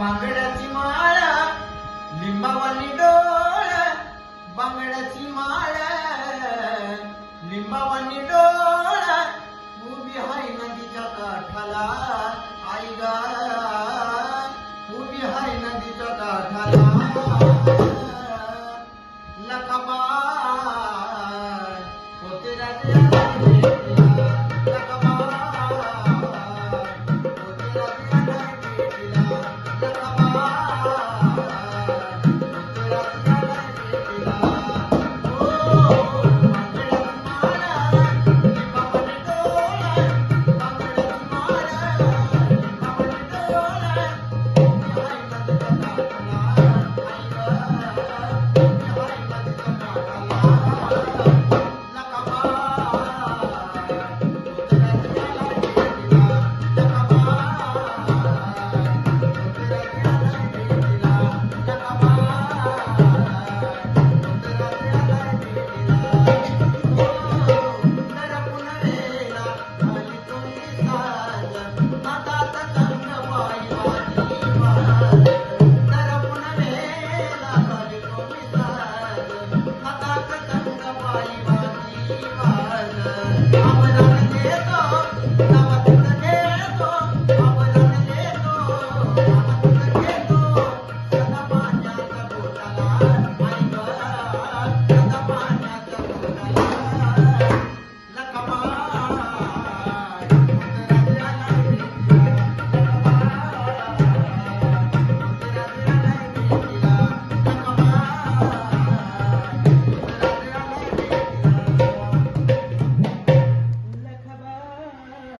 ಮಂಗಳತಿ ಮಾಳ ನಿಮ್ಮವನ್ನಿಡೋ Vamos a